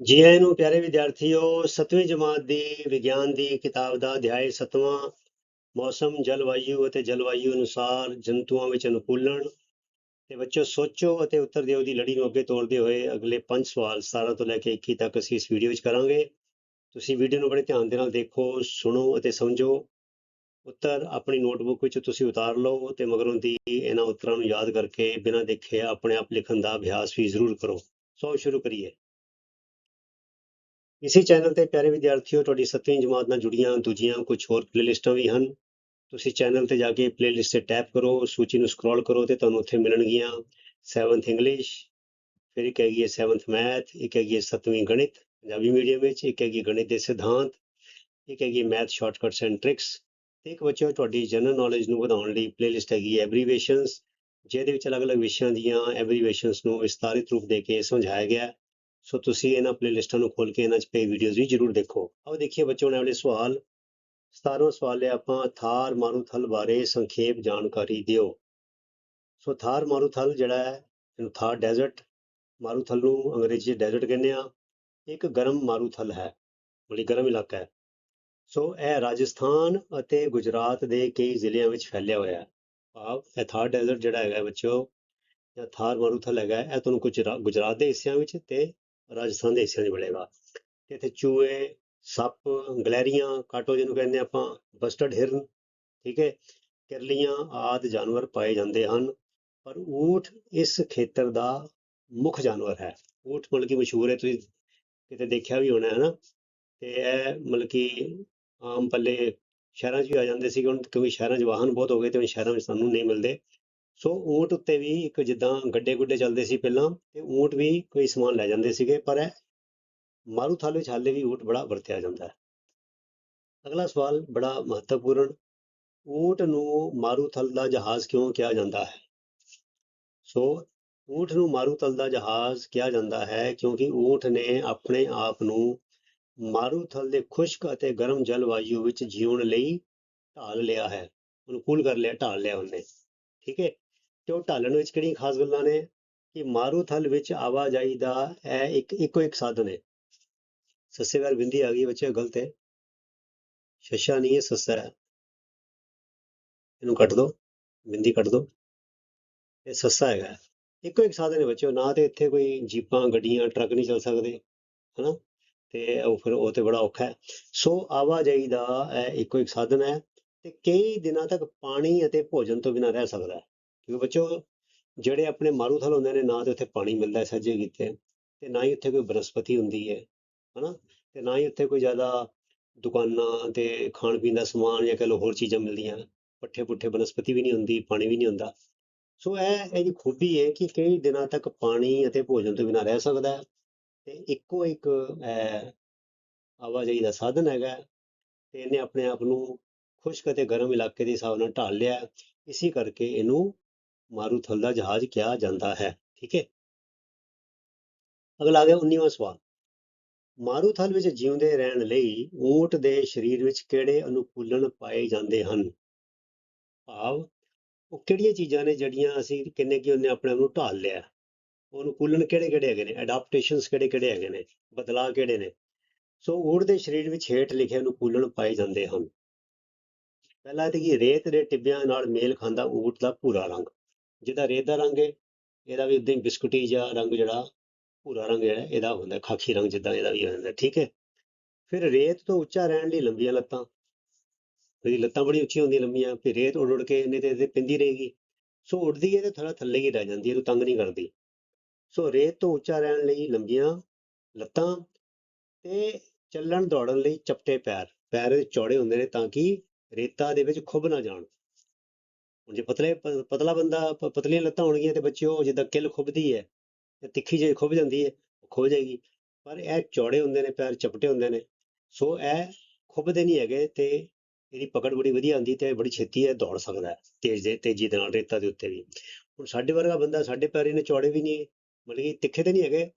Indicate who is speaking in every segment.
Speaker 1: ਜੀ ਆਇਆਂ ਨੂੰ ਪਿਆਰੇ ਵਿਦਿਆਰਥੀਓ 7ਵੀਂ ਜਮਾਤ ਦੀ ਵਿਗਿਆਨ ਦੀ ਕਿਤਾਬ ਦਾ ਅਧਿਆਇ 7ਵਾਂ ਮੌਸਮ, ਜਲਵਾਯੂ ਅਤੇ ਜਲਵਾਯੂ ਅਨੁਸਾਰ ਜੰਤੂਆਂ ਵਿੱਚ ਅਨੁਕੂਲਣ ਤੇ ਬੱਚੋ ਸੋਚੋ ਅਤੇ ਉੱਤਰ ਦਿਓ ਦੀ ਲੜੀ ਨੂੰ ਅੱਗੇ ਤੋਰਦੇ ਹੋਏ ਅਗਲੇ 5 ਸਵਾਲ 17 ਤੋਂ ਲੈ ਕੇ 21 ਤੱਕ ਅਸੀਂ ਇਸ ਵੀਡੀਓ ਵਿੱਚ ਕਰਾਂਗੇ। ਤੁਸੀਂ ਵੀਡੀਓ ਨੂੰ ਬੜੇ ਧਿਆਨ ਦੇ ਨਾਲ ਦੇਖੋ, ਸੁਣੋ ਅਤੇ ਸਮਝੋ। ਉੱਤਰ ਆਪਣੀ ਨੋਟਬੁੱਕ ਵਿੱਚ ਤੁਸੀਂ ਉਤਾਰ ਲਓ ਤੇ ਮਗਰੋਂ ਦੀ ਇਹਨਾਂ ਉੱਤਰਾਂ ਨੂੰ ਯਾਦ ਕਰਕੇ ਬਿਨਾਂ ਦੇਖੇ ਆਪਣੇ ਆਪ ਲਿਖਣ ਦਾ ਅਭਿਆਸ ਵੀ ਜ਼ਰੂਰ ਕਰੋ। ਸੋ ਸ਼ੁਰੂ ਕਰੀਏ। ਇਸੇ ਚੈਨਲ ਤੇ ਪਿਆਰੇ ਵਿਦਿਆਰਥੀਓ, ਤੁਹਾਡੀ 7ਵੀਂ ਜਮਾਤ ਨਾਲ ਜੁੜੀਆਂ ਦੂਜੀਆਂ ਕੁਝ ਹੋਰ ਪਲੇਲਿਸਟਾਂ ਵੀ ਹਨ। ਤੁਸੀਂ ਚੈਨਲ ਤੇ ਜਾ ਕੇ ਪਲੇਲਿਸਟ ਤੇ ਟੈਪ ਕਰੋ, ਸੂਚੀ ਨੂੰ ਸਕਰੋਲ ਕਰੋ ਤੇ ਤੁਹਾਨੂੰ ਉੱਥੇ ਮਿਲਣਗੀਆਂ 7th ਇੰਗਲਿਸ਼ ਫਿਰ ਇੱਕ ਹੈਗੀ ਹੈ 7th ਮੈਥ ਇੱਕ ਹੈਗੀ ਹੈ 7ਵੀਂ ਗਣਿਤ, ਪੰਜਾਬੀ ਮੀਡੀਅਮ ਵਿੱਚ, ਇੱਕ ਹੈਗੀ ਗਣਿਤ ਦੇ ਸਿਧਾਂਤ, ਇੱਕ ਹੈਗੀ ਮੈਥ ਸ਼ਾਰਟਕਟਸ ਐਂਡ ਟ੍ਰਿਕਸ ਤੇ ਇੱਕ ਬੱਚਿਓ, ਤੁਹਾਡੀ ਜਨਰਲ ਨੌਲੇਜ ਨੂੰ ਵਧਾਉਣ ਲਈ ਪਲੇਲਿਸਟ ਹੈਗੀ ਹੈ ਐਬਰੀਵੇਸ਼ਨਸ ਜਿਹਦੇ ਵਿੱਚ ਅਲੱਗ-ਅਲੱਗ ਵਿਸ਼ਿਆਂ ਦੀਆਂ ਐਬਰੀਵੇਸ਼ਨਸ ਨੂੰ ਵਿਸਤਾਰਿਤ ਰੂਪ ਦੇ ਕੇ ਸਮਝਾਇਆ ਗਿਆ। ਸੋ ਤੁਸੀਂ ਇਹਨਾਂ ਪਲੇਲਿਸਟਾਂ ਨੂੰ ਖੋਲ ਕੇ ਇਹਨਾਂ 'ਚ ਪਈ ਵੀਡੀਓਜ਼ ਵੀ ਜ਼ਰੂਰ ਦੇਖੋ। ਆਓ ਦੇਖੀਏ ਬੱਚਿਓ ਨੇ ਅਗਲੇ ਸਵਾਲ। 17ਵਾਂ ਸਵਾਲ ਹੈ ਆਪਾਂ ਥਾਰ ਮਾਰੂਥਲ ਬਾਰੇ ਸੰਖੇਪ ਜਾਣਕਾਰੀ ਦਿਓ। ਸੋ ਥਾਰ ਮਾਰੂਥਲ ਜਿਹੜਾ ਹੈ, ਇਹਨੂੰ ਥਾਰ ਡੈਜ਼ਰਟ ਮਾਰੂਥਲ ਨੂੰ ਅੰਗਰੇਜ਼ੀ 'ਚ ਡੈਜ਼ਰਟ ਕਹਿੰਦੇ ਆ। ਇੱਕ ਗਰਮ ਮਾਰੂਥਲ ਹੈ, ਬੜੀ ਗਰਮ ਇਲਾਕਾ ਹੈ। ਸੋ ਇਹ ਰਾਜਸਥਾਨ ਅਤੇ ਗੁਜਰਾਤ ਦੇ ਕਈ ਜ਼ਿਲ੍ਹਿਆਂ ਵਿੱਚ ਫੈਲਿਆ ਹੋਇਆ ਹੈ। ਭਾਵ ਇਹ ਥਾਰ ਡੈਜ਼ਰਟ ਜਿਹੜਾ ਹੈਗਾ ਬੱਚੋ ਜਾਂ ਥਾਰ ਮਾਰੂਥਲ ਹੈਗਾ, ਇਹ ਤੁਹਾਨੂੰ ਕੁਝ ਗੁਜਰਾਤ ਦੇ ਹਿੱਸਿਆਂ ਵਿੱਚ ਤੇ ਰਾਜਸਥਾਨ ਦੇ ਹਿੱਸਿਆਂ 'ਚ ਮਿਲੇਗਾ। ਤੇ ਇੱਥੇ ਚੂਹੇ, ਸੱਪ, ਗਲੈਰੀਆਂ, ਕਾਟੋ ਜਿਹਨੂੰ ਕਹਿੰਦੇ ਆਪਾਂ ਬਸਟਡ ਹਿਰਨ, ਠੀਕ ਹੈ? ਕਿਰਲੀਆਂ ਆਦਿ ਜਾਨਵਰ ਪਾਏ ਜਾਂਦੇ ਹਨ, ਪਰ ਊਠ ਇਸ ਖੇਤਰ ਦਾ ਮੁੱਖ ਜਾਨਵਰ ਹੈ। ਊਠ ਮਤਲਬ ਕਿ ਮਸ਼ਹੂਰ ਹੈ, ਤੁਸੀਂ ਕਿਤੇ ਦੇਖਿਆ ਵੀ ਹੋਣਾ ਹੈ ਨਾ ਤੇ ਇਹ ਮਤਲਬ ਕਿ ਆਮ ਪੱਲੇ ਸ਼ਹਿਰਾਂ 'ਚ ਵੀ ਆ ਜਾਂਦੇ ਸੀਗੇ ਹੁਣ, ਕਿਉਂਕਿ ਸ਼ਹਿਰਾਂ 'ਚ ਵਾਹਨ ਬਹੁਤ ਹੋ ਗਏ ਤੇ ਹੁਣ ਸ਼ਹਿਰਾਂ ਵਿੱਚ ਸਾਨੂੰ ਨਹੀਂ ਮਿਲਦੇ। ਸੋ ਊਂਟ ਉੱਤੇ ਵੀ ਇੱਕ ਜਿੱਦਾਂ ਗੱਡੇ ਗੁੱਡੇ ਚੱਲਦੇ ਸੀ ਪਹਿਲਾਂ ਤੇ ਊਂਟ ਵੀ ਕੋਈ ਸਮਾਨ ਲੈ ਜਾਂਦੇ ਸੀਗੇ, ਪਰ ਮਾਰੂਥਲ ਵਿੱਚ ਹਾਲੇ ਵੀ ਊਂਟ ਬੜਾ ਵਰਤਿਆ ਜਾਂਦਾ ਹੈ। ਅਗਲਾ ਸਵਾਲ ਬੜਾ ਮਹੱਤਵਪੂਰਨ, ਊਂਟ ਨੂੰ ਮਾਰੂਥਲ ਦਾ ਜਹਾਜ਼ ਕਿਉਂ ਕਿਹਾ ਜਾਂਦਾ ਹੈ? ਸੋ ਊਂਟ ਨੂੰ ਮਾਰੂਥਲ ਦਾ ਜਹਾਜ਼ ਕਿਹਾ ਜਾਂਦਾ ਹੈ ਕਿਉਂਕਿ ਊਂਟ ਨੇ ਆਪਣੇ ਆਪ ਨੂੰ ਮਾਰੂਥਲ ਦੇ ਖੁਸ਼ਕ ਅਤੇ ਗਰਮ ਜਲਵਾਯੂ ਵਿੱਚ ਜੀਉਣ ਲਈ ਢਾਲ ਲਿਆ ਹੈ। ਅਨੁਕੂਲ ਕਰ ਲਿਆ, ਢਾਲ ਲਿਆ ਉਹਨੇ। ਠੀਕ ਹੈ? ਕਿ ਉਹ ਢਾਲਣ ਵਿੱਚ ਕਿਹੜੀਆਂ ਖਾਸ ਗੱਲਾਂ ਨੇ? ਕਿ ਮਾਰੂਥਲ ਵਿੱਚ ਆਵਾਜਾਈ ਦਾ ਇਹ ਇੱਕ, ਇੱਕੋ ਇੱਕ ਸਾਧਨ ਹੈ। ਸੱਸੇ ਵਾਰ ਬਿੰਦੀ ਆ ਗਈ ਬੱਚੇ ਗਲਤ ਹੈ ਸ਼ਸ਼ਾ ਨਹੀਂ ਹੈ, ਸੱਸਾ ਹੈ। ਇਹਨੂੰ ਕੱਟ ਦੋ, ਬਿੰਦੀ ਕੱਟ ਦੋ। ਇਹ ਸੱਸਾ ਹੈਗਾ। ਇੱਕੋ ਇੱਕ ਸਾਧਨ ਹੈ ਬੱਚਿਓ, ਨਾ ਤੇ ਇੱਥੇ ਕੋਈ ਜੀਪਾਂ, ਗੱਡੀਆਂ, ਟਰੱਕ ਨਹੀਂ ਚੱਲ ਸਕਦੇ, ਹਨਾ? ਤੇ ਉਹ ਫਿਰ ਉਹ ਤੇ ਬੜਾ ਔਖਾ ਹੈ। ਸੋ ਆਵਾਜਾਈ ਦਾ ਇਹ ਇੱਕੋ ਇੱਕ ਸਾਧਨ ਹੈ ਤੇ ਕਈ ਦਿਨਾਂ ਤੱਕ ਪਾਣੀ ਅਤੇ ਭੋਜਨ ਤੋਂ ਬਿਨਾਂ ਰਹਿ ਸਕਦਾ ਹੈ। ਕਿਉਂਕਿ ਬੱਚੋ, ਜਿਹੜੇ ਆਪਣੇ ਮਾਰੂਥਲ ਹੁੰਦੇ ਨੇ, ਨਾ ਤੇ ਉੱਥੇ ਪਾਣੀ ਮਿਲਦਾ ਸੱਜੇ ਕੀਤੇ, ਤੇ ਨਾ ਹੀ ਉੱਥੇ ਕੋਈ ਬਨਸਪਤੀ ਹੁੰਦੀ ਹੈ, ਹਨਾ ਤੇ ਨਾ ਹੀ ਉੱਥੇ ਕੋਈ ਜ਼ਿਆਦਾ ਦੁਕਾਨਾਂ ਤੇ ਖਾਣ ਪੀਣ ਦਾ ਸਮਾਨ ਜਾਂ ਕਹ ਲਓ ਹੋਰ ਚੀਜ਼ਾਂ ਮਿਲਦੀਆਂ, ਪੱਠੇ ਪੁੱਠੇ, ਬਨਸਪਤੀ ਵੀ ਨਹੀਂ ਹੁੰਦੀ, ਪਾਣੀ ਵੀ ਨਹੀਂ ਹੁੰਦਾ ਸੋ ਇਹ ਇਹਦੀ ਖੂਬੀ ਹੈ ਕਿ ਕਈ ਦਿਨਾਂ ਤੱਕ ਪਾਣੀ ਅਤੇ ਭੋਜਨ ਤੋਂ ਬਿਨਾਂ ਰਹਿ ਸਕਦਾ ਹੈ, ਤੇ ਇੱਕੋ ਇੱਕ ਇਹ ਆਵਾਜਾਈ ਦਾ ਸਾਧਨ ਹੈਗਾ ਤੇ ਇਹਨੇ ਆਪਣੇ ਆਪ ਨੂੰ ਖੁਸ਼ਕ ਅਤੇ ਗਰਮ ਇਲਾਕੇ ਦੇ ਹਿਸਾਬ ਨਾਲ ਢਾਲ ਲਿਆ ਹੈ। ਇਸੇ ਕਰਕੇ ਇਹਨੂੰ ਮਾਰੂਥਲ ਦਾ ਜਹਾਜ਼ ਕਿਹਾ ਜਾਂਦਾ ਹੈ। ਠੀਕ ਹੈ। ਅਗਲਾ ਆ ਗਿਆ 19ਵਾਂ ਸਵਾਲ। ਮਾਰੂਥਲ ਵਿੱਚ ਜਿਉਂਦੇ ਰਹਿਣ ਲਈ ਊਂਟ ਦੇ ਸਰੀਰ ਵਿੱਚ ਕਿਹੜੇ ਅਨੁਕੂਲਨ ਪਾਏ ਜਾਂਦੇ ਹਨ? ਭਾਵ, ਉਹ ਕਿਹੜੀਆਂ ਚੀਜ਼ਾਂ ਨੇ ਜਿਹੜੀਆਂ ਅਸੀਂ ਕਿੰਨੇ ਕਿ ਉਹਨੇ ਆਪਣੇ ਆਪ ਨੂੰ ਢਾਲ ਲਿਆ। ਹੈ। ਅਨੁਕੂਲਨ ਕਿਹੜੇ ਕਿਹੜੇ ਹੈਗੇ ਨੇ? ਅਡਾਪਟੇਸ਼ਨਸ ਕਿਹੜੇ ਕਿਹੜੇ ਹੈਗੇ ਨੇ? ਬਦਲਾਅ ਕਿਹੜੇ ਨੇ? ਸੋ ਊਂਟ ਦੇ ਸਰੀਰ ਵਿੱਚ ਹੇਠ ਲਿਖੇ ਅਨੁਕੂਲਨ ਪਾਏ ਜਾਂਦੇ ਹਨ। ਪਹਿਲਾ ਤੇ ਕਿ ਰੇਤ ਦੇ ਟਿੱਬਿਆਂ ਨਾਲ ਮੇਲ ਖਾਂਦਾ ਊਂਟ ਦਾ ਭੂਰਾ ਰੰਗ। ਜਿਹਦਾ ਰੇਤ ਦਾ ਰੰਗ ਹੈ ਇਹਦਾ ਵੀ ਉਦਾਂ ਹੀ ਬਿਸਕੁਟੀ ਜਾਂ ਰੰਗ ਜਿਹੜਾ ਭੂਰਾ ਰੰਗ ਜਿਹੜਾ, ਇਹਦਾ ਹੁੰਦਾ, ਖਾਕੀ ਰੰਗ ਜਿੱਦਾਂ ਇਹਦਾ ਵੀ ਹੋ ਜਾਂਦਾ ਠੀਕ ਹੈ ਫਿਰ ਰੇਤ ਤੋਂ ਉੱਚਾ ਰਹਿਣ ਲਈ ਲੰਬੀਆਂ ਲੱਤਾਂ ਇਹਦੀ ਲੱਤਾਂ ਬੜੀ ਉੱਚੀਆਂ ਹੁੰਦੀਆਂ ਲੰਬੀਆਂ, ਫਿਰ ਰੇਤ ਉੱਡ ਉੱਡ ਕੇ ਇਹਨੇ ਤੇ ਇਹਦੇ ਪਿੰਦੀ ਰਹੇਗੀ। ਸੋ ਉੱਡਦੀ ਹੈ ਤੇ ਥੋੜਾ ਥੱਲੇ ਹੀ ਰਹਿ ਜਾਂਦੀ ਹੈ ਇਹਨੂੰ ਤੰਗ ਨਹੀਂ ਕਰਦੀ। ਸੋ ਰੇਤ ਤੋਂ ਉੱਚਾ ਰਹਿਣ ਲਈ ਲੰਬੀਆਂ ਲੱਤਾਂ ਤੇ ਚੱਲਣ ਦੌੜਨ ਲਈ ਚਪਟੇ ਪੈਰ ਪੈਰ ਚੌੜੇ ਹੁੰਦੇ ਨੇ ਤਾਂ ਕਿ ਰੇਤਾ ਦੇ ਵਿੱਚ ਖੁੱਭ ਨਾ ਜਾਣ। ਜੇ ਪਤਲੇ, ਪ- ਪਤਲਾ ਬੰਦਾ ਪ- ਪਤਲੀਆਂ ਲੱਤਾਂ ਹੋਣਗੀਆਂ ਤੇ ਉਹ ਜਿੱਦਾਂ ਕਿੱਲ ਖੁੱਭਦੀ ਹੈ ਤੇ ਤਿੱਖੀ ਜਿਹੀ ਖੁੱਭ ਜਾਂਦੀ ਹੈ, ਉਹ ਜਾਏਗੀ। ਪਰ ਇਹ ਚੌੜੇ ਹੁੰਦੇ ਨੇ, ਪੈਰ ਚਪਟੇ ਹੁੰਦੇ ਨੇ। ਸੋ ਇਹ ਖੁੱਭਦੇ ਨਹੀਂ ਹੈਗੇ ਤੇ ਇਹਦੀ ਪਕੜ ਬੜੀ ਵਧੀਆ ਹੁੰਦੀ ਤੇ ਇਹ ਬੜੀ ਛੇਤੀ ਇਹ ਦੌੜ ਸਕਦਾ ਹੈ, ਤੇਜ਼ ਦੇ, ਤੇਜ਼ੀ ਦੇ ਨਾਲ ਰੇਤਾ ਦੇ ਉੱਤੇ ਵੀ। ਹੁਣ ਸਾਡੇ ਵਰਗਾ ਬੰਦਾ, ਸਾਡੇ ਪੈਰ ਇਹਨੇ ਚੌੜੇ ਵੀ ਨਹੀਂ, ਮਤਲਬ ਕਿ ਤਿੱਖੇ ਤੇ ਨਹੀਂ ਹੈਗੇ,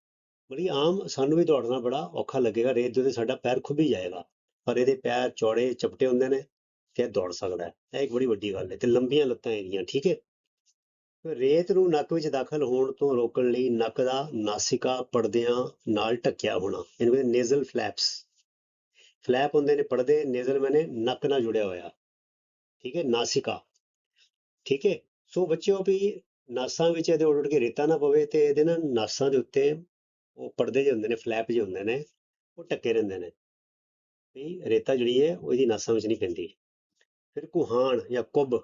Speaker 1: ਮਤਲਬ ਕਿ ਆਮ ਸਾਨੂੰ ਵੀ ਦੌੜਨਾ ਬੜਾ ਔਖਾ ਲੱਗੇਗਾ, ਰੇਤ ਦੇ ਉੱਤੇ ਸਾਡਾ ਪੈਰ ਖੁੱਭੀ ਜਾਏਗਾ। ਪਰ ਇਹਦੇ ਪੈਰ ਚੌੜੇ, ਚਪਟੇ ਹੁੰਦੇ ਨੇ ਤੇ ਦੌੜ ਸਕਦਾ ਹੈ। ਇਹ ਇੱਕ ਬੜੀ ਵੱਡੀ ਗੱਲ ਹੈ ਤੇ ਲੰਬੀਆਂ ਲੱਤਾਂ ਇਹਦੀਆਂ, ਠੀਕ ਹੈ? ਰੇਤ ਨੂੰ ਨੱਕ ਵਿੱਚ ਦਾਖਲ ਹੋਣ ਤੋਂ ਰੋਕਣ ਲਈ ਨੱਕ ਦਾ ਨਾਸਿਕਾ ਪਰਦਿਆਂ ਨਾਲ ਢੱਕਿਆ ਹੋਣਾ, ਇਹਨੂੰ ਕਹਿੰਦੇ ਨੇਜ਼ਲ ਫਲੈਪਸ ਫਲੈਪ ਹੁੰਦੇ ਨੇ ਪਰਦੇ ਨੇਜ਼ਲ ਮੈਨੇ ਨੱਕ ਨਾਲ ਜੁੜਿਆ ਹੋਇਆ, ਠੀਕ ਹੈ? ਨਾਸਿਕਾ, ਠੀਕ ਹੈ? ਸੋ ਬੱਚਿਓ ਵੀ ਨਾਸਾਂ ਵਿੱਚ ਇਹਦੇ ਉੱਡ ਉੱਡ ਕੇ ਰੇਤਾ ਨਾ ਪਵੇ ਤੇ ਇਹਦੇ ਨਾਲ ਨਾਸਾਂ ਦੇ ਉੱਤੇ ਉਹ ਪਰਦੇ ਜਿਹੇ ਹੁੰਦੇ ਨੇ ਫਲੈਪ ਜਿਹੇ ਹੁੰਦੇ ਨੇ, ਉਹ ਢੱਕੇ ਰਹਿੰਦੇ ਨੇ। ਵੀ ਰੇਤਾ ਜਿਹੜੀ ਹੈ ਉਹਦੀ ਨਾਸਾਂ ਵਿੱਚ ਨਹੀਂ ਪੈਂਦੀ। ਫਿਰ ਕੁਹਾਣ ਜਾਂ ਕੁੱਬ,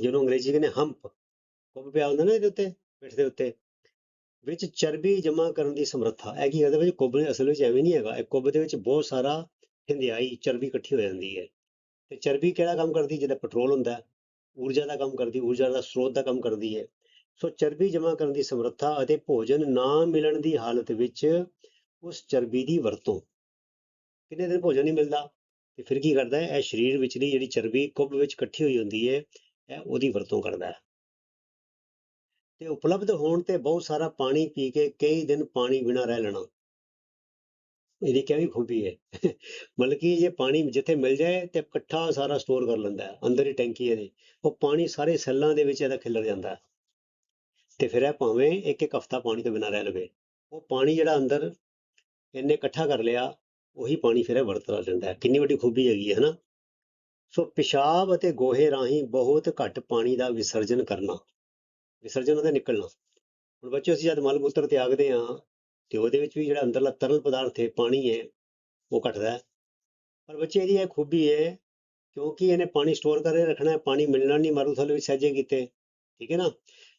Speaker 1: ਜਿਹਨੂੰ ਅੰਗਰੇਜ਼ੀ ਕਹਿੰਦੇ ਹੰਪ, ਕੁੱਬ ਪਿਆ ਹੁੰਦਾ ਨਾ ਇਹਦੇ ਉੱਤੇ, ਪਿੱਠ ਦੇ ਉੱਤੇ, ਵਿੱਚ ਚਰਬੀ ਜਮ੍ਹਾਂ ਕਰਨ ਦੀ ਸਮਰੱਥਾ, ਇਹ ਕੀ ਕਹਿੰਦੇ ਵੀ ਕੁੱਬ ਨੇ ਅਸਲ ਵਿੱਚ ਐਵੇਂ ਨਹੀਂ ਹੈਗਾ, ਇਹ ਕੁੱਬ ਦੇ ਵਿੱਚ ਬਹੁਤ ਸਾਰਾ ਹਿੰਦਿਆਈ ਚਰਬੀ ਇਕੱਠੀ ਹੋ ਜਾਂਦੀ ਹੈ, ਤੇ ਚਰਬੀ ਕਿਹੜਾ ਕੰਮ ਕਰਦੀ, ਜਿਹਦਾ ਪੈਟਰੋਲ ਹੁੰਦਾ, ਊਰਜਾ ਦਾ ਕੰਮ ਕਰਦੀ, ਊਰਜਾ ਦਾ ਸਰੋਤ ਦਾ ਕੰਮ ਕਰਦੀ ਹੈ, ਸੋ ਚਰਬੀ ਜਮ੍ਹਾਂ ਕਰਨ ਦੀ ਸਮਰੱਥਾ ਅਤੇ ਭੋਜਨ ਨਾ ਮਿਲਣ ਦੀ ਹਾਲਤ ਵਿੱਚ ਉਸ ਚਰਬੀ ਦੀ ਵਰਤੋਂ, ਕਿੰਨੇ ਦਿਨ ਭੋਜਨ ਨਹੀਂ ਮਿਲਦਾ ਤੇ ਫਿਰ ਕੀ ਕਰਦਾ ਹੈ, ਇਹ ਸਰੀਰ ਵਿਚਲੀ ਜਿਹੜੀ ਚਰਬੀ ਕੁੱਭ ਵਿੱਚ ਇਕੱਠੀ ਹੋਈ ਹੁੰਦੀ ਹੈ, ਇਹ ਉਹਦੀ ਵਰਤੋਂ ਕਰਦਾ ਹੈ। ਤੇ ਉਪਲਬਧ ਹੋਣ ਤੇ ਬਹੁਤ ਸਾਰਾ ਪਾਣੀ ਪੀ ਕੇ ਕਈ ਦਿਨ ਪਾਣੀ ਬਿਨਾਂ ਰਹਿ ਲੈਣਾ। ਇਹਦੀ ਕਿਹੜੀ ਖੂਬੀ ਹੈ। ਮਤਲਬ ਕਿ ਜੇ ਪਾਣੀ ਜਿੱਥੇ ਮਿਲ ਜਾਏ ਤੇ ਇਕੱਠਾ ਸਾਰਾ ਸਟੋਰ ਕਰ ਲੈਂਦਾ ਹੈ, ਅੰਦਰ ਹੀ ਟੈਂਕੀ ਇਹਦੇ। ਉਹ ਪਾਣੀ ਸਾਰੇ ਸੈੱਲਾਂ ਦੇ ਵਿੱਚ ਇਹਦਾ ਖਿਲਰ ਜਾਂਦਾ ਤੇ ਫਿਰ ਇਹ ਭਾਵੇਂ ਇੱਕ ਇੱਕ ਹਫ਼ਤਾ ਪਾਣੀ ਤੋਂ ਬਿਨਾਂ ਰਹਿ ਲਵੇ। ਉਹ ਪਾਣੀ ਜਿਹੜਾ ਅੰਦਰ ਇਹਨੇ ਇਕੱਠਾ ਕਰ ਲਿਆ ਉਹੀ ਪਾਣੀ ਫਿਰ ਇਹ ਵਰਤ ਲੈਂਦਾ ਹੈ। ਕਿੰਨੀ ਵੱਡੀ ਖੂਬੀ ਹੈਗੀ ਹੈ ਨਾ। ਸੋ ਪਿਸ਼ਾਬ ਅਤੇ ਗੋਹੇ ਰਾਹੀਂ ਬਹੁਤ ਘੱਟ ਪਾਣੀ ਦਾ ਵਿਸਰਜਨ ਕਰਨਾ, ਵਿਸਰਜਨ ਉਹਦਾ ਨਿਕਲਣਾ। ਹੁਣ ਬੱਚੇ ਅਸੀਂ ਜਦ ਮਲ ਮੂਤਰ ਤਿਆਗਦੇ ਹਾਂ, ਤੇ ਉਹਦੇ ਵਿੱਚ ਵੀ ਜਿਹੜਾ ਅੰਦਰਲਾ ਤਰਲ ਪਦਾਰਥ ਹੈ, ਪਾਣੀ ਹੈ, ਉਹ ਘਟਦਾ ਹੈ। ਪਰ ਬੱਚੇ ਇਹਦੀ ਇਹ ਖੂਬੀ ਹੈ, ਕਿਉਂਕਿ ਇਹਨੇ ਪਾਣੀ ਸਟੋਰ ਕਰਕੇ ਰੱਖਣਾ ਹੈ, ਪਾਣੀ ਮਿਲਣਾ ਨਹੀਂ ਮਾਰੂਥਲ ਵਿੱਚ ਸਹਿਜੇ ਕੀਤੇ। ਠੀਕ ਹੈ ਨਾ?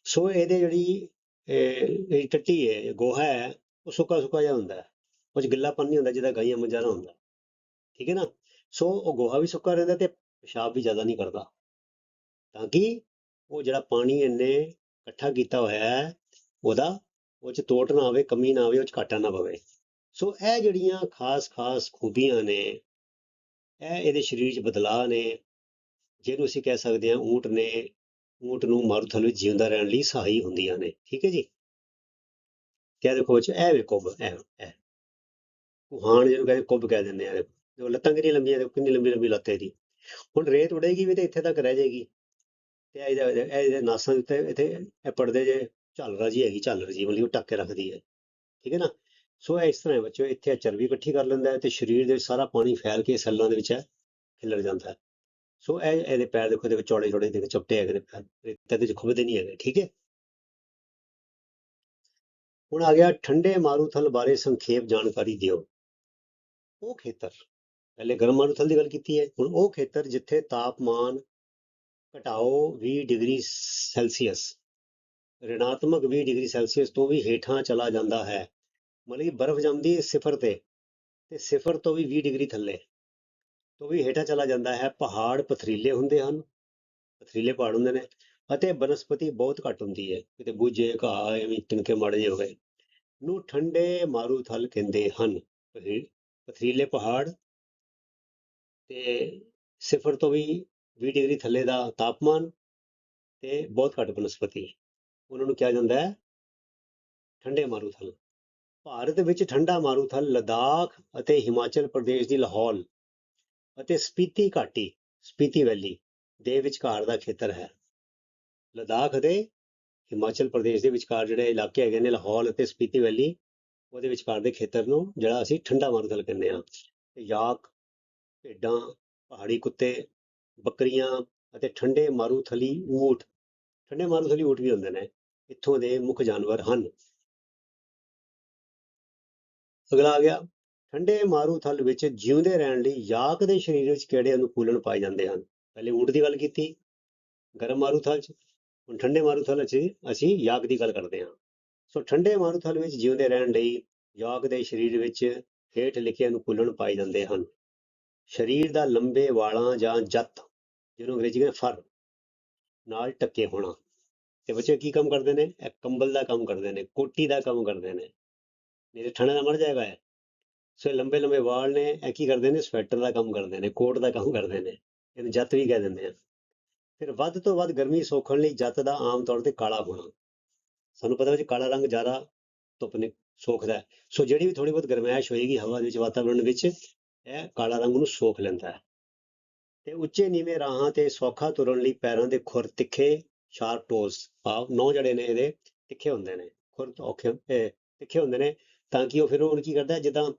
Speaker 1: ਸੋ ਇਹਦੇ ਜਿਹੜੀ ਇਹ ਟੱਟੀ ਹੈ, ਗੋਹਾ ਹੈ, ਉਹ ਸੁੱਕਾ ਸੁੱਕਾ ਜਿਹਾ ਹੁੰਦਾ ਹੈ। ਕੁਝ 'ਚ ਗਿੱਲਾਪਨ ਨਹੀਂ ਹੁੰਦਾ ਜਿਹਦਾ ਗਾਈਆਂ ਮੱਝਾਂ ਦਾ ਹੁੰਦਾ। ਠੀਕ ਹੈ ਨਾ? ਸੋ ਉਹ ਗੋਹਾ ਵੀ ਸੁੱਕਾ ਰਹਿੰਦਾ ਤੇ ਪਿਸ਼ਾਬ ਵੀ ਜ਼ਿਆਦਾ ਨਹੀਂ ਕਰਦਾ। ਤਾਂ ਕਿ ਉਹ ਜਿਹੜਾ ਪਾਣੀ ਇਹਨੇ ਇਕੱਠਾ ਕੀਤਾ ਹੋਇਆ ਹੈ, ਉਹਦਾ ਉਹ 'ਚ ਤੋਟ ਨਾ ਆਵੇ, ਕਮੀ ਨਾ ਆਵੇ, ਉਹ 'ਚ ਘਾਟਾ ਨਾ ਪਵੇ। ਸੋ ਇਹ ਜਿਹੜੀਆਂ ਖਾਸ-ਖਾਸ ਖੂਬੀਆਂ ਨੇ, ਇਹ ਇਹਦੇ ਸਰੀਰ 'ਚ ਬਦਲਾਅ ਨੇ, ਜਿਹਨੂੰ ਅਸੀਂ ਕਹਿ ਸਕਦੇ ਹਾਂ ਊਂਟ ਨੇ, ਊਂਟ ਨੂੰ ਮਾਰੂਥਲ ਵਿੱਚ ਜਿਉਂਦਾ ਰਹਿਣ ਲਈ ਸਹਾਈ ਹੁੰਦੀਆਂ ਨੇ। ਠੀਕ ਹੈ ਜੀ? ਕਿਆ ਦੇਖੋ ਬੱਚੋ ਇਹ ਵੇਖੋ ਇਹ। ਕੁਹਾਣ ਜਿਹਨੂੰ ਕਹਿੰਦੇ ਕੁੱਬ ਕਹਿ ਦਿੰਦੇ ਆ ਦੇਖੋ ਲੱਤਾਂ ਕਿੰਨੀ ਲੰਬੀਆਂ ਦੇਖੋ ਕਿੰਨੀ ਲੰਬੀ ਲੰਬੀ ਲੱਤ ਇਹਦੀ। ਹੁਣ ਰੇਤ ਉਡੇਗੀ ਵੀ ਤੇ ਇੱਥੇ ਤੱਕ ਰਹਿ ਜਾਏਗੀ। ਤੇ ਇਹਦੇ ਇਹਦੇ- ਨਾਸਾਂ ਦੇ ਉੱਤੇ ਇੱਥੇ ਇਹ ਪਰਦੇ ਜੇ, ਝਾਲਰਾ ਜੀ ਹੈਗੀ, ਝਾਲਰ ਜੀ ਮਤਲਬ ਉਹ ਟੱਕ ਕੇ ਰੱਖਦੀ ਹੈ। ਠੀਕ ਹੈ ਨਾ? ਸੋ ਇਸ ਤਰ੍ਹਾਂ ਹੈ ਇੱਥੇ ਇਹ ਚਰਬੀ ਇਕੱਠੀ ਕਰ ਲੈਂਦਾ ਹੈ ਤੇ ਸਰੀਰ ਦੇ ਵਿੱਚ ਸਾਰਾ ਪਾਣੀ ਫੈਲ ਕੇ ਸੈੱਲਾਂ ਦੇ ਵਿੱਚ ਇਹ ਖਿਲਰ ਜਾਂਦਾ ਹੈ। ਸੋ ਇਹ ਇਹਦੇ ਪੈਰ ਦੇਖੋ ਇਹਦੇ ਚੌੜੇ ਚੌੜੇ ਦੇ ਚਪਟੇ ਹੈਗੇ ਨੇ ਪੈਰ। ਰੇਤੇ ਦੇ ਵਿੱਚ ਖੁੱਬਦੇ ਨਹੀਂ ਹੈਗੇ, ਠੀਕ ਹੈ? ਹੁਣ ਆ ਗਿਆ ਠੰਡੇ ਮਾਰੂਥਲ ਬਾਰੇ ਸੰਖੇਪ ਜਾਣਕਾਰੀ ਦਿਓ। ਉਹ ਖੇਤਰ, ਪਹਿਲੇ ਗਰਮ ਮਾਰੂਥਲ ਦੀ ਗੱਲ ਕੀਤੀ ਹੈ, ਹੁਣ ਉਹ ਖੇਤਰ ਜਿੱਥੇ ਤਾਪਮਾਨ ਘਟਾਓ 20 ਡਿਗਰੀ ਸੈਲਸੀਅਸ, ਰਿਣਾਤਮਕ 20 ਡਿਗਰੀ ਸੈਲਸੀਅਸ ਤੋਂ ਵੀ ਹੇਠਾਂ ਚਲਾ ਜਾਂਦਾ ਹੈ। ਮਤਲਬ ਕਿ ਬਰਫ਼ ਜੰਮਦੀ ਹੈ ਸਿਫਰ ਤੇ ਤੇ ਸਿਫਰ ਤੋਂ ਵੀ 20 ਡਿਗਰੀ ਥੱਲੇ ਤੋਂ ਵੀ ਹੇਠਾਂ ਚਲਾ ਜਾਂਦਾ ਹੈ। ਪਹਾੜ ਪਥਰੀਲੇ ਹੁੰਦੇ ਹਨ, ਪਥਰੀਲੇ ਪਹਾੜ ਹੁੰਦੇ ਨੇ ਅਤੇ ਬਨਸਪਤੀ ਬਹੁਤ ਘੱਟ ਹੁੰਦੀ ਹੈ। ਕਿਤੇ ਬੂਝੇ, ਘਾਹ, ਐਵੇਂ ਤਿਨਕੇ ਮਾੜੇ ਜਿਹੇ ਹੋ ਗਏ ਨੂੰ ਠੰਡੇ ਮਾਰੂਥਲ ਕਹਿੰਦੇ ਹਨ। ਪਥਰੀਲੇ ਪਹਾੜ ਤੇ ਸਿਫਰ ਤੋਂ ਵੀ 20 ਡਿਗਰੀ ਥੱਲੇ ਦਾ ਤਾਪਮਾਨ ਤੇ ਬਹੁਤ ਘੱਟ ਬਨਸਪਤੀ। ਉਹਨਾਂ ਨੂੰ ਕਿਹਾ ਜਾਂਦਾ ਹੈ ਠੰਡੇ ਮਾਰੂਥਲ। ਭਾਰਤ ਵਿੱਚ ਠੰਡਾ ਮਾਰੂਥਲ ਲਦਾਖ ਅਤੇ ਹਿਮਾਚਲ ਪ੍ਰਦੇਸ਼ ਦੀ ਲਾਹੌਲ ਅਤੇ ਸਪੀਤੀ ਘਾਟੀ, ਸਪੀਤੀ ਵੈਲੀ ਦੇ ਵਿਚਕਾਰ ਦਾ ਖੇਤਰ ਹੈ। ਲਦਾਖ ਅਤੇ ਹਿਮਾਚਲ ਪ੍ਰਦੇਸ਼ ਦੇ ਵਿਚਕਾਰ ਜਿਹੜੇ ਇਲਾਕੇ ਹੈਗੇ ਨੇ ਲਾਹੌਲ ਅਤੇ ਸਪੀਤੀ ਵੈਲੀ ਉਹਦੇ ਵਿਚਕਾਰ ਦੇ ਖੇਤਰ ਨੂੰ ਜਿਹੜਾ ਅਸੀਂ ਠੰਡਾ ਮਾਰੂਥਲ ਕਹਿੰਦੇ ਹਾਂ। ਤੇ ਯਾਕ, ਭੇਡਾਂ, ਪਹਾੜੀ ਕੁੱਤੇ, ਬੱਕਰੀਆਂ ਅਤੇ ਠੰਡੇ ਮਾਰੂਥਲੀ ਊਠ, ਠੰਡੇ ਮਾਰੂਥਲੀ ਊਠ ਵੀ ਹੁੰਦੇ ਨੇ, ਇੱਥੋਂ ਦੇ ਮੁੱਖ ਜਾਨਵਰ ਹਨ। ਅਗਲਾ ਆ ਗਿਆ। ਠੰਡੇ ਮਾਰੂਥਲ ਵਿੱਚ ਜਿਉਂਦੇ ਰਹਿਣ ਲਈ ਯਾਕ ਦੇ ਸਰੀਰ ਵਿੱਚ ਕਿਹੜੇ ਅਨੁਕੂਲਨ ਪਾਏ ਜਾਂਦੇ ਹਨ? ਪਹਿਲੇ ਊਠ ਦੀ ਗੱਲ ਕੀਤੀ, ਗਰਮ ਮਾਰੂਥਲ 'ਚ, ਹੁਣ ਠੰਡੇ ਮਾਰੂਥਲ 'ਚ ਅਸੀਂ ਯਾਕ ਦੀ ਗੱਲ ਕਰਦੇ ਹਾਂ। ਸੋ ਠੰਡੇ ਮਾਰੂਥਲ ਵਿੱਚ ਜਿਉਂਦੇ ਰਹਿਣ ਲਈ ਯੋਗ ਦੇ ਸਰੀਰ ਵਿੱਚ ਹੇਠ ਲਿਖੇ ਅਨੁਕੂਲਣ ਪਾਏ ਜਾਂਦੇ ਹਨ। ਸਰੀਰ ਦਾ ਲੰਬੇ ਵਾਲਾਂ ਜਾਂ ਜੱਤ, ਜਿਹਨੂੰ ਅੰਗਰੇਜ਼ੀ ਵਿੱਚ ਫਰ, ਨਾਲ ਟੱਕੇ ਹੋਣਾ। ਤੇ ਬੱਚੇ ਕੀ ਕੰਮ ਕਰਦੇ ਨੇ? ਇਹ ਕੰਬਲ ਦਾ ਕੰਮ ਕਰਦੇ ਨੇ, ਕੋਟੀ ਦਾ ਕੰਮ ਕਰਦੇ ਨੇ। ਨਹੀਂ ਤੇ ਠੰਡ ਨਾਲ ਮਰ ਜਾਏਗਾ ਇਹ। ਸੋ ਲੰਬੇ ਲੰਬੇ ਵਾਲ ਨੇ, ਇਹ ਕੀ ਕਰਦੇ ਨੇ? ਸਵੈਟਰ ਦਾ ਕੰਮ ਕਰਦੇ ਨੇ, ਕੋਟ ਦਾ ਕੰਮ ਕਰਦੇ ਨੇ। ਇਹਨੂੰ ਜੱਤ ਵੀ ਕਹਿ ਦਿੰਦੇ ਆ। ਫਿਰ ਵੱਧ ਤੋਂ ਵੱਧ ਗਰਮੀ ਸੋਖਣ ਲਈ ਜੱਤ ਦਾ ਆਮ ਤੌਰ ਤੇ ਕਾਲਾ ਹੋਣਾ। ਸਾਨੂੰ ਪਤਾ ਹੈ ਕਾਲਾ ਰੰਗ ਜ਼ਿਆਦਾ ਧੁੱਪ ਨੇ, ਸੋਖਦਾ ਹੈ। ਸੋ ਜਿਹੜੀ ਵੀ ਥੋੜੀ ਬਹੁਤ ਗਰਮੈਸ਼ ਹੋਏਗੀ, ਹਵਾ ਦੇ ਵਿੱਚ, ਵਾਤਾਵਰਣ ਵਿੱਚ, ਇਹ ਕਾਲਾ ਰੰਗ ਨੂੰ ਸੋਖ ਲੈਂਦਾ ਹੈ। ਤੇ ਉੱਚੇ ਨੀਵੇਂ ਰਾਹਾਂ ਤੇ ਸੌਖਾ ਤੁਰਨ ਲਈ ਪੈਰਾਂ ਦੇ ਖੁਰ ਤਿੱਖੇ, ਸ਼ਾਰਪ ਟੋਸ ਭਾਵ ਨੌ ਜਿਹੜੇ ਨੇ ਇਹਦੇ, ਤਿੱਖੇ ਹੁੰਦੇ ਨੇ। ਖੁਰ ਔਖੇ ਤਿੱਖੇ ਹੁੰਦੇ ਨੇ, ਤਾਂ ਕਿ ਉਹ ਫਿਰ ਉਹ ਕੀ ਕਰਦਾ ਜਿੱਦਾਂ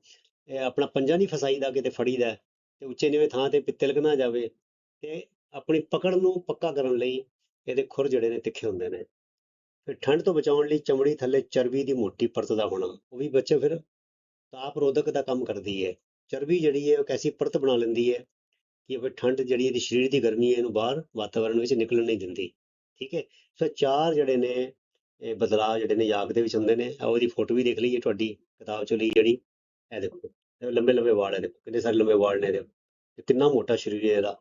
Speaker 1: ਇਹ ਆਪਣਾ ਪੰਜਾ ਨਹੀਂ ਫਸਾਈਦਾ ਕਿਤੇ ਫੜੀਦਾ ਤੇ ਉੱਚੇ ਨੀਵੇਂ ਥਾਂ ਤੇ ਤਿਲਕ ਨਾ ਜਾਵੇ, ਤੇ ਆਪਣੀ ਪਕੜ ਨੂੰ ਪੱਕਾ ਕਰਨ ਲਈ ਇਹਦੇ ਖੁਰ ਜਿਹੜੇ ਨੇ, ਤਿੱਖੇ ਹੁੰਦੇ ਨੇ। ਫਿਰ ਠੰਡ ਤੋਂ ਬਚਾਉਣ ਲਈ ਚਮੜੀ ਥੱਲੇ ਚਰਬੀ ਦੀ ਮੋਟੀ ਪਰਤ ਦਾ ਹੋਣਾ, ਉਹ ਵੀ ਬੱਚੇ ਫਿਰ ਤਾਪ ਰੋਧਕ ਦਾ ਕੰਮ ਕਰਦੀ ਹੈ। ਚਰਬੀ ਜਿਹੜੀ ਹੈ ਉਹ ਕੈਸੀ ਪਰਤ ਬਣਾ ਲੈਂਦੀ ਹੈ ਕਿ ਫਿਰ ਠੰਡ ਜਿਹੜੀ ਇਹਦੀ ਸਰੀਰ ਦੀ ਗਰਮੀ ਹੈ ਇਹਨੂੰ ਬਾਹਰ ਵਾਤਾਵਰਣ ਵਿੱਚ ਨਿਕਲਣ ਨਹੀਂ ਦਿੰਦੀ। ਠੀਕ ਹੈ? ਸੋ ਚਾਰ ਜਿਹੜੇ ਨੇ, ਇਹ ਬਦਲਾਅ ਜਿਹੜੇ ਨੇ ਯਾਗ ਦੇ ਵਿੱਚ ਹੁੰਦੇ ਨੇ, ਆਹ ਉਹਦੀ ਫੋਟੋ ਵੀ ਦੇਖ ਲਈਏ ਤੁਹਾਡੀ, ਕਿਤਾਬ ਚੋਂ ਲਈ ਜਿਹੜੀ, ਇਹ ਦੇਖੋ ਲੰਬੇ ਲੰਬੇ ਵਾਲ ਹੈ ਦੇਖੋ, ਕਿੰਨੇ ਸਾਰੇ ਲੰਬੇ ਵਾਲ ਨੇ ਇਹਦੇ। ਕਿੰਨਾ ਮੋਟਾ ਸਰੀਰ ਹੈ ਇਹਦਾ।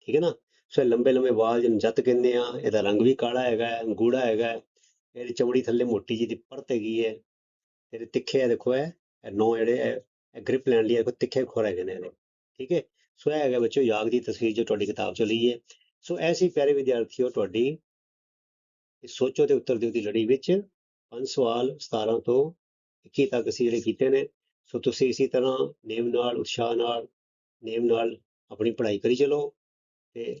Speaker 1: ਠੀਕ ਹੈ ਨਾ? ਸੋ ਇਹ ਲੰਬੇ ਲੰਬੇ ਵਾਲ ਜਿਹਨੂੰ ਜੱਤ ਕਹਿੰਦੇ ਆ ਇਹਦਾ ਰੰਗ ਵੀ ਕਾਲਾ ਹੈਗਾ ਹੈ, ਗੂੜਾ ਹੈਗਾ ਇਹਦੀ ਚਮੜੀ ਥੱਲੇ ਮੋਟੀ ਜਿਹੀ ਦੀ ਪਰਤ ਹੈਗੀ ਹੈ ਇਹਦੇ ਤਿੱਖੇ ਆ ਦੇਖੋ ਇਹ ਇਹ ਨੌ ਜਿਹੜੇ ਇਹ ਗ੍ਰਿਪ ਲੈਣ ਲਈ ਇਹ ਦੇਖੋ ਤਿੱਖੇ ਖੋਰ ਹੈਗੇ ਨੇ ਇਹਦੇ ਠੀਕ ਹੈ? ਸੋ ਇਹ ਹੈਗਾ ਬੱਚੋ ਯਾਗ ਦੀ ਤਸਵੀਰ ਜੋ ਤੁਹਾਡੀ ਕਿਤਾਬ ਚੋਂ ਲਈ ਹੈ। ਸੋ ਐਸੀ ਪਿਆਰੇ ਵਿਦਿਆਰਥੀਓ ਤੁਹਾਡੀ ਇਸ ਸੋਚੋ ਤੇ ਉੱਤਰ ਦਿਓ ਦੀ ਲੜੀ ਵਿੱਚ ਪੰਜ ਸਵਾਲ 17 ਤੋਂ 21 ਤੱਕ ਅਸੀਂ ਜਿਹੜੇ ਕੀਤੇ ਨੇ ਸੋ ਤੁਸੀਂ ਇਸੇ ਤਰ੍ਹਾਂ ਨੇਮ ਨਾਲ ਉਤਸ਼ਾਹ ਨਾਲ ਨੇਮ ਨਾਲ ਆਪਣੀ ਪੜ੍ਹਾਈ ਕਰੀ ਚਲੋ ਤੇ